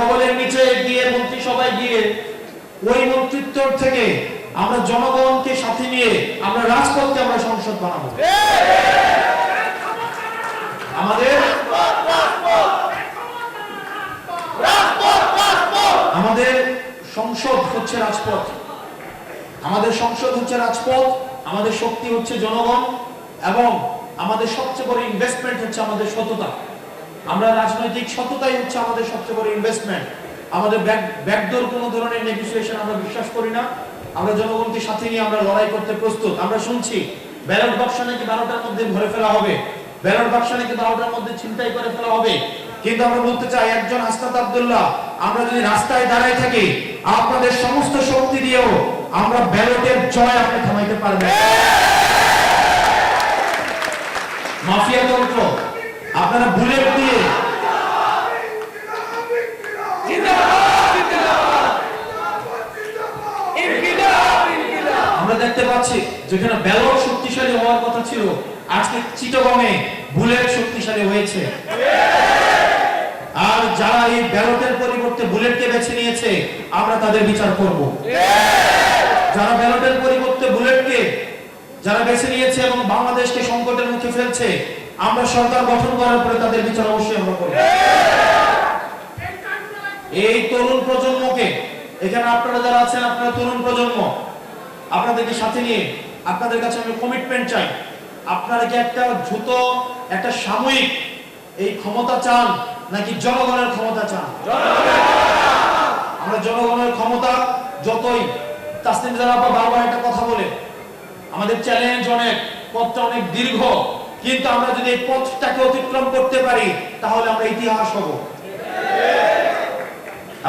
ভবনের নিচে গিয়ে মন্ত্রিসভায় গিয়ে ওই মন্ত্রিত্ব থেকে আমরা জনগণকে সাথে নিয়ে আমরা রাজপথকে আমরা সংসদ বানাবো। আমাদের আমাদের সংসদ হচ্ছে রাজপথ। আমাদের সংসদ হচ্ছে রাজপথ, আমাদের শক্তি হচ্ছে জনগণ এবং আমাদের সবচেয়ে বড় ইনভেস্টমেন্ট হচ্ছে আমাদের সততা। আমরা রাজনৈতিক সততাই হচ্ছে আমাদের সবচেয়ে বড় ইনভেস্টমেন্ট আমাদের ব্যাকডোর কোনো ধরনের নেগোসিয়েশন আমরা বিশ্বাস করি না। আমরা জনগণকে সাথে নিয়ে আমরা লড়াই করতে প্রস্তুত। আমরা শুনছি ব্যালট বাক্স নাকি বারোটার মধ্যে ভরে ফেলা হবে। ব্যালট বাক্স নাকি বারোটার মধ্যে ছিনতাই করে ফেলা হবে। কিন্তু আমরা বলতে চাই, একজন আস্তাদ আব্দুল্লাহ, আমরা যদি রাস্তায় দাঁড়ায় থাকি, আপনাদের সমস্ত শক্তি দিয়েও আমরা ব্যালটের জয় আপনি থামাইতে পারবেন মাফিয়া তন্ত্র আপনারা বুলেট দিয়ে আমরা দেখতে পাচ্ছি যেখানে ব্যালট শক্তিশালী হওয়ার কথা ছিল, আজকে চিটগমে বুলেট শক্তিশালী হয়েছে। আর যারা এই ব্যালটের পরিবর্তে বুলেটকে বেছে নিয়েছে, আমরা তাদের বিচার করব। যারা ব্যালটের পরিবর্তে বুলেটকে, যারা বেছে নিয়েছে এবং বাংলাদেশকে সংকটের মুখে ফেলছে, আমরা সরকার গঠন করার পরে তাদের বিচার অবশ্যই আমরা করব। এই তরুণ প্রজন্মকে, এখানে আপনারা যারা আছেন, আপনারা তরুণ প্রজন্ম আপনাদেরকে সাথে নিয়ে আপনাদের কাছে আমি কমিটমেন্ট চাই। আপনারা কি একটা দ্রুত একটা সাময়িক এই ক্ষমতা চান, নাকি জনগণের ক্ষমতা চান? আমরা জনগণের ক্ষমতা যতই। তাসনিম জারা বারবার একটা কথা বলে, আমাদের চ্যালেঞ্জ অনেক, পথটা অনেক দীর্ঘ, কিন্তু আমরা যদি এই পথটাকে অতিক্রম করতে পারি, তাহলে আমরা ইতিহাস হব।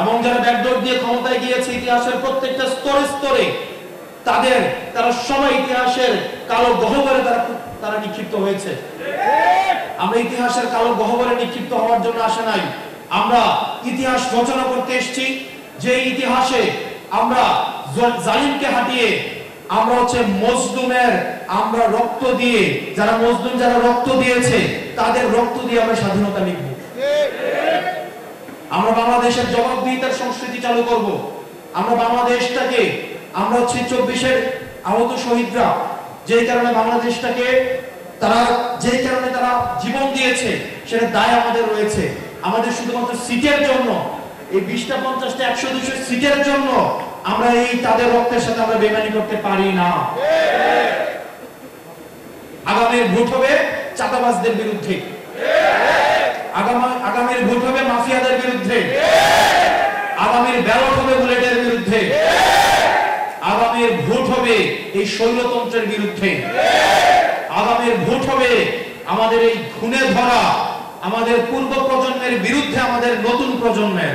এবং যারা ব্যাকডোর দিয়ে ক্ষমতায় গিয়েছে, ইতিহাসের প্রত্যেকটা স্তরে স্তরে তাদের, তারা সবাই ইতিহাসের কালো গহ্বরে তারা তারা নিক্ষিপ্ত হয়েছে। আমরা ইতিহাসের কালো গহ্বরে নিক্ষিপ্ত হওয়ার জন্য আসে নাই। আমরা ইতিহাস রচনা করতে এসেছি। যে ইতিহাসে আমরা জালিমকে হাঁটিয়ে আমরা হচ্ছে মজলুমের, আমরা রক্ত দিয়ে, যারা মজলুম যারা রক্ত দিয়েছে, তাদের রক্ত দিয়ে আমরা স্বাধীনতা লিখব। আমরা বাংলাদেশের জবাবদিহিতার সংস্কৃতি চালু করব। আমরা বাংলাদেশটাকে আমরা হচ্ছে চব্বিশের আহত শহীদরা। যেই কারণে বাংলাদেশটাকে তারা, যেই কারণে তারা জীবন দিয়েছে, সেটা দায় আমাদের রয়েছে। আমাদের শুধুমাত্র সিটের জন্য, এই বিশটা পঞ্চাশটা একশো দুশো সিটের জন্য আমরা এই তাদের রক্তের সাথে আমরা বেমানি করতে পারি না। আগামীর ভোট হবে চাঁদাবাজদের বিরুদ্ধে। আগামী, আগামীর ভোট হবে মাফিয়াদের বিরুদ্ধে। আগামীর ব্যালট হবে বুলেটের বিরুদ্ধে আগামীর ভোট হবে এই শৈলতন্ত্রের বিরুদ্ধে। আগামীর ভোট হবে আমাদের এই খুনে ধরা, আমাদের পূর্ব প্রজন্মের বিরুদ্ধে আমাদের নতুন প্রজন্মের।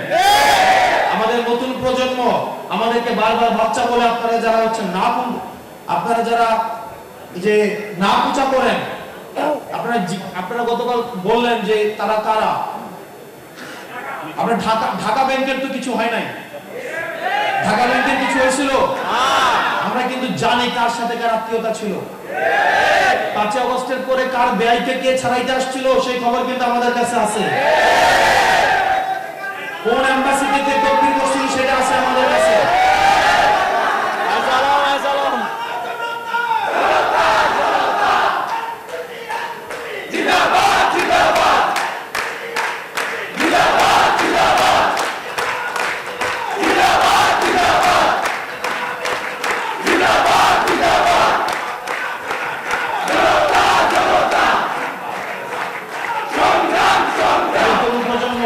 আমাদের নতুন প্রজন্ম আমাদেরকে বারবার বাচ্চা বলে আপনারা যারা হচ্ছে না আপনারা যারা যে না পূজা করেন, আপনারা আপনারা গতকাল বললেন যে তারা কারা? আমরা ঢাকা ঢাকা ব্যাংকের তো কিছু হয় নাই। ঢাকা ব্যাংকের কিছু হয়েছিল? আমরা কিন্তু জানি কার সাথে কার আত্মীয়তা ছিল। পাঁচই অগস্টের পরে কার ব্যয়কে কে ছাড়াইতে আসছিল, সেই খবর কিন্তু আমাদের কাছে আছে। কোন তকবির করছিল সেটা আছে আমাদের কাছে এই তরুণ প্রজন্ম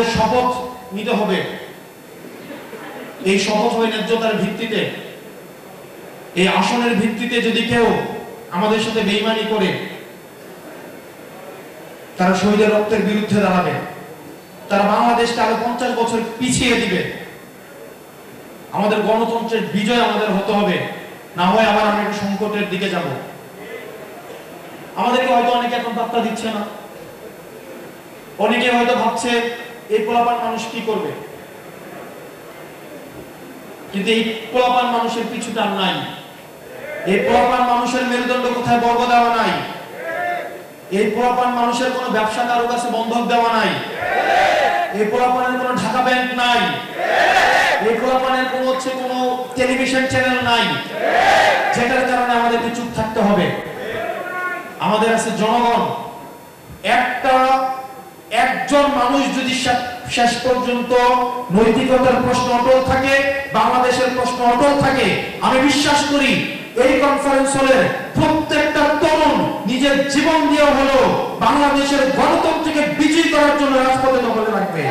আমাদের শপথ নিতে হবে। এই শপথ হয় ন্যায্যতার ভিত্তিতে, এই আসনের ভিত্তিতে যদি কেউ আমাদের সাথে বেইমানি করে, তারা শহীদের রক্তের বিরুদ্ধে দাঁড়াবে। তারা বাংলাদেশকে আরও পঞ্চাশ বছর পিছিয়ে দিবে। আমাদের গণতন্ত্রের বিজয় আমাদের হতে হবে। না হয় আবার আমরা একটা সংকটের দিকে যাব। আমাদেরকে হয়তো অনেকে এখন পাত্তা দিচ্ছে না। অনেকে হয়তো ভাবছে এই পোলাপান মানুষ কি করবে? কিন্তু এই পোলাপান মানুষের পিছুটা নাই। এই পোলাপান মানুষের মেরুদণ্ড কোথায় বর্গ দেওয়া নাই? এই পোলাপান মানুষের কোনো ব্যবসা কারও কাছে বন্ধক দেওয়া নাই? এই পোলাপানের কোনো ঢাকা ব্যাংক নাই? এই পোলাপানের কোনো হচ্ছে কোনো টেলিভিশন চ্যানেল নাই? যেটার কারণে আমাদেরকে চুপ থাকতে হবে। আমাদের আছে জনগণ। একজন মানুষ যদি শেষ পর্যন্ত নৈতিকতার প্রশ্ন অটল থাকে, বাংলাদেশের প্রশ্ন অটল থাকে, আমি বিশ্বাস করি এই কনফারেন্স হলের প্রত্যেকটা তরুণ নিজের জীবন দিয়ে হলো বাংলাদেশের গণতন্ত্রকে বিজয়ী করার জন্য রাজপথে দখলে রাখবে।